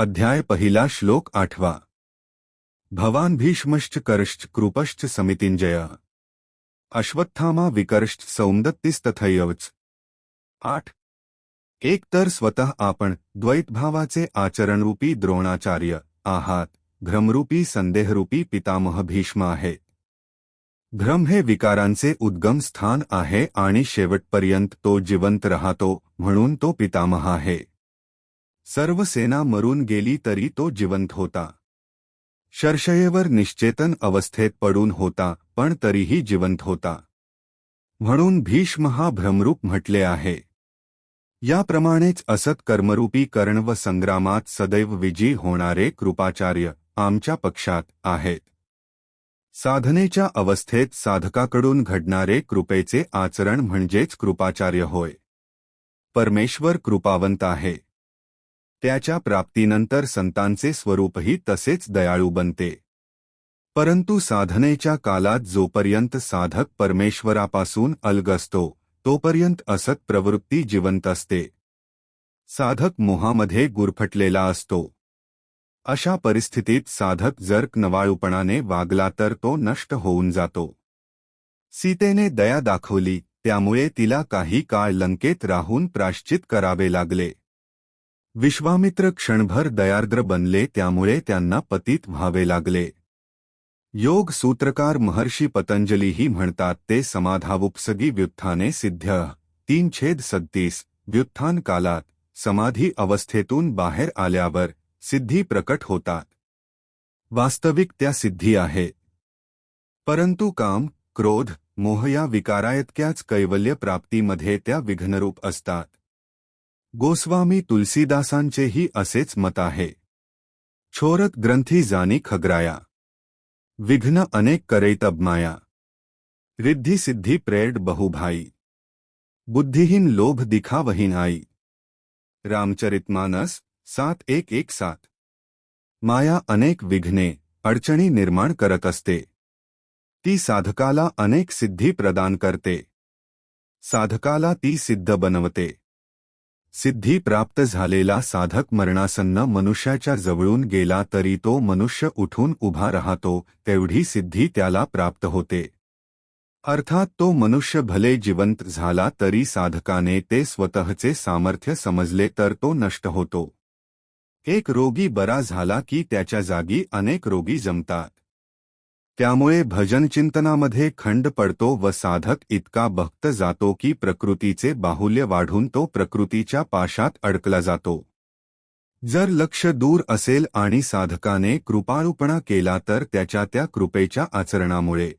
अध्याय पहिला श्लोक आठवा. भवान भीष्मश्च करश्च कृपश्च समितिंजय अश्वत्थामा विकर्ष्ट सौंदत्तीस्तथैवच आठ. एक तर स्वतः आपण द्वैतभावाचे आचरणरूपी द्रोणाचार्य आहात भ्रमरूपी संदेहरूपी पितामह भीष्म आहे. भ्रम हे विकारांचे उद्गम स्थान आहे आणि शेवटपर्यंत तो जिवंत राहतो म्हणून तो पितामह आहे. सर्व सेना मरून गेली तरी तो जिवंत होता. शर्षयेवर निश्चेतन अवस्थेत पडून होता पण तरीही जिवंत होता. म्हणून भीष्म हा भ्रमरूप म्हटले आहे. याप्रमाणेच असत कर्मरूपी कर्ण व संग्रामात सदैव विजयी होणारे कृपाचार्य आमच्या पक्षात आहेत. साधनेच्या अवस्थेत साधकाकडून घडणारे कृपेचे आचरण म्हणजेच कृपाचार्य होय. परमेश्वर कृपावंत आहे. त्याच्या प्राप्तीनंतर संतांचे स्वरूपही तसेच दयाळू बनते. परंतु साधनेच्या कालात जोपर्यंत साधक परमेश्वरापासून अलग असतो तोपर्यंत असत प्रवृत्ती जिवंत असते. साधक मोहामध्ये गुरफटलेला असतो. अशा परिस्थितीत साधक जर नवाळूपणाने वागला तर तो नष्ट होऊन जातो. सीतेने दया दाखवली त्यामुळे तिला काही काळ लंकेत राहून प्राश्चित करावे लागले. विश्वामित्र क्षणभर दयार्द्र बनले त्यामुळे त्यांना पतित व्हावे लागले. योग सूत्रकार महर्षी पतंजलीही म्हणतात ते समाधावुपसगी व्युत्थाने सिद्ध तीन छेद सत्तीस व्युत्थान कालात समाधी अवस्थेतून बाहेर आल्यावर सिद्धी प्रकट होतात. वास्तविक त्या सिद्धी आहे. परंतु काम क्रोध मोह या विकारायतक्याच कैवल्य प्राप्तीमध्ये त्या विघ्नरूप असतात. गोस्वामी तुलसीदासांचेही असेच मत आहे. छोरत ग्रंथी जानी खगराया. विघ्न अनेक करैतबमाया रिद्धि सिद्धि प्रेड बहुभाई. बुद्धिहीन लोभ दिखावहीन आई. रामचरितमानस सात एक एक सात. माया अनेक विघ्ने, अडचणी निर्माण करत असते. ती साधकाला अनेक सिद्धी प्रदान करते. साधकाला ती सिद्ध बनवते. सिद्धी प्राप्त झालेला साधक मरणासन्न मनुष्याच्या जवळून गेला तरी तो मनुष्य उठून उभा राहतो तेवढी सिद्धी त्याला प्राप्त होते. अर्थात तो मनुष्य भले जिवंत झाला तरी साधकाने ते स्वतःचे सामर्थ्य समजले तर तो नष्ट होतो. एक रोगी बरा झाला की त्याच्या जागी अनेक रोगी जमतात. त्यामुळे भजनचिंतनामध्ये खंड पडतो व साधक इतका भक्त जातो की प्रकृतीचे बाहुल्य वाढून तो प्रकृतीच्या पाशात अडकला जातो. जर लक्ष दूर असेल आणि साधकाने कृपाळूपणा केला तर त्याच्या त्या कृपेच्या आचरणामुळे.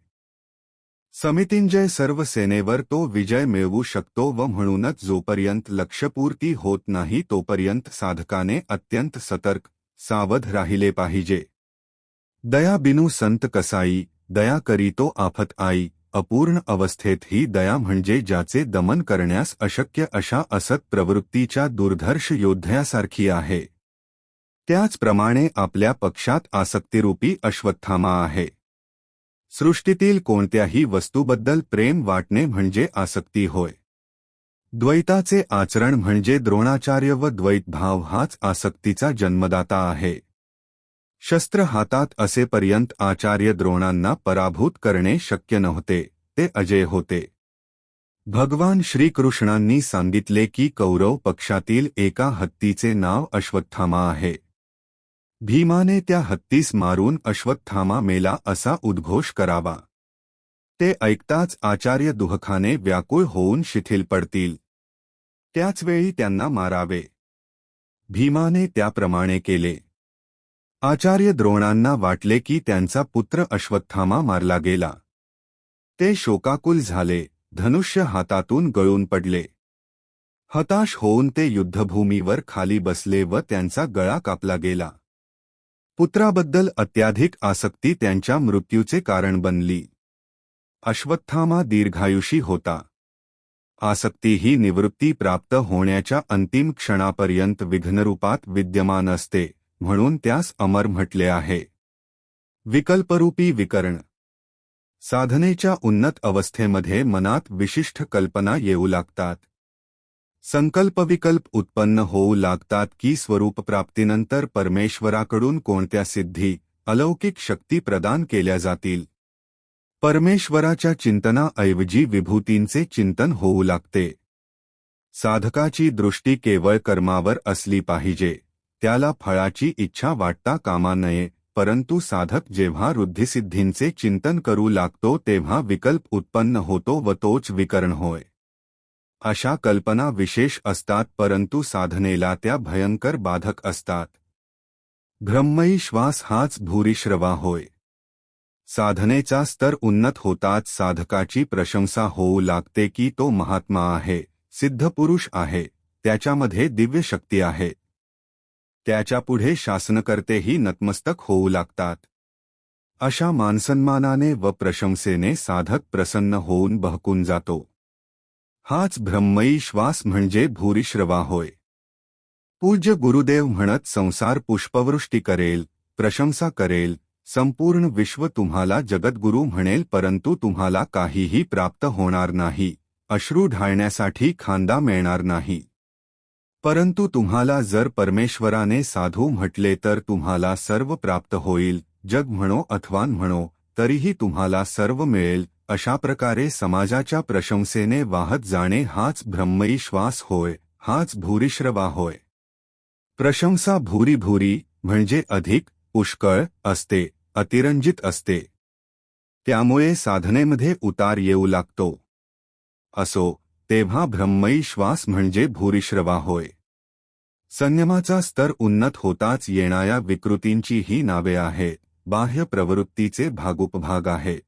समितींजय सर्व सेनेवर तो विजय मिळवू शकतो व म्हणूनच जोपर्यंत लक्षपूर्ती होत नाही तोपर्यंत साधकाने अत्यंत सतर्क सावध राहिले पाहिजे. दया बिनू संत कसाई दया करीतो आफत आई अपूर्ण अवस्थेत ही दया म्हणजे ज्याचे दमन करण्यास अशक्य अशा असत प्रवृत्तीच्या दुर्धर्ष योद्ध्यासारखी आहे. त्याचप्रमाणे आपल्या पक्षात आसक्तिरूपी अश्वत्थामा आहे. सृष्टीतील कोणत्याही वस्तूबद्दल प्रेम वाटणे म्हणजे आसक्ती होय. द्वैताचे आचरण म्हणजे द्रोणाचार्य व द्वैतभाव हाच आसक्तीचा जन्मदाता आहे. शस्त्र हातात असेपर्यंत आचार्य द्रोणांना पराभूत करणे शक्य नव्हते ते अजय होते. भगवान श्रीकृष्णांनी सांगितले की कौरव पक्षातील एका हत्तीचे नाव अश्वत्थामा आहे. भीमाने त्या हत्तीस मारून अश्वत्थामा मेला असा उद्घोष करावा. ते ऐकताच आचार्य दुहखाने व्याकुळ होऊन शिथिल पडतील. त्याचवेळी त्यांना मारावे. भीमाने त्याप्रमाणे केले. आचार्य द्रोणांना वाटले की त्यांचा पुत्र अश्वत्थामा मारला गेला. ते शोकाकुल झाले धनुष्य हातातून गळून पडले. हताश होऊन ते युद्धभूमीवर खाली बसले व त्यांचा गळा कापला गेला. पुत्राबद्दल अत्याधिक आसक्ती त्यांच्या मृत्यूचे कारण बनली. अश्वत्थामा दीर्घायुषी होता. आसक्ती ही निवृत्ती प्राप्त होण्याच्या अंतिम क्षणापर्यंत विघ्नरूपात विद्यमान असते. म्हणून त्यास अमर म्हटले आहे. विकल्परूपी विकरण. साधनेच्या उन्नत अवस्थेमध्ये मनात विशिष्ट कल्पना येऊ लागतात. संकल्पविकल्प उत्पन्न होऊ लागतात की स्वरूपप्राप्तीनंतर परमेश्वराकडून कोणत्या सिद्धी अलौकिक शक्ती प्रदान केल्या जातील? परमेश्वराच्या चिंतनाऐवजी विभूतींचे चिंतन होऊ लागते. साधकाची दृष्टी केवळ कर्मावर असली पाहिजे. त्याला फळाची इच्छा वाटता कामा नये, परंतु साधक जेव्हा रुद्धिसिद्धींचे चिंतन करू लागतो तेव्हा विकल्प उत्पन्न होतो व तोच विकरण होय. अशा कल्पना विशेष असतात, परंतु साधनेला त्या भयंकर बाधक असतात. ब्रह्मई श्वास हाच भूरिश्रवा होय. साधनेचा स्तर उन्नत होताच साधकाची प्रशंसा होऊ लागते की तो महात्मा आहे सिद्धपुरुष आहे, त्याच्यामध्ये दिव्य शक्ती आहे. त्याच्यापुढे शासनकर्तेही नतमस्तक होऊ लागतात. अशा मानसन्मानाने व प्रशंसेने साधक प्रसन्न होऊन बहकून जातो. हाच ब्रह्मई श्वास म्हणजे भूरिश्रवा होय. पूज्य गुरुदेव म्हणत संसार पुष्पवृष्टी करेल प्रशंसा करेल संपूर्ण विश्व तुम्हाला जगद्गुरू म्हणेल परंतु तुम्हाला काहीही प्राप्त होणार नाही अश्रू ढाळण्यासाठी खांदा मिळणार नाही. परंतु तुम्हाला जर परमेश्वराने साधू म्हटले तर तुम्हाला सर्व प्राप्त होईल जग म्हणो अथवा म्हणो तरीही तुम्हाला सर्व मिळेल अशा प्रकारे समाजाच्या प्रशंसेने वाहत जाणे हाच ब्रह्मई श्वास होय हाच भूरिश्रवा होय. प्रशंसा भूरी भूरी म्हणजे अधिक पुष्कळ असते अतिरंजित असते. त्यामुळे साधनेमध्ये उतार येऊ लागतो. असो तेव्हा ब्रह्मई श्वास म्हणजे भूरिश्रवा होय. संयमाचा स्तर उन्नत होताच येणाऱ्या विकृतींची ही नावे आहेत. बाह्य प्रवृत्तीचे भागोपभाग आहेत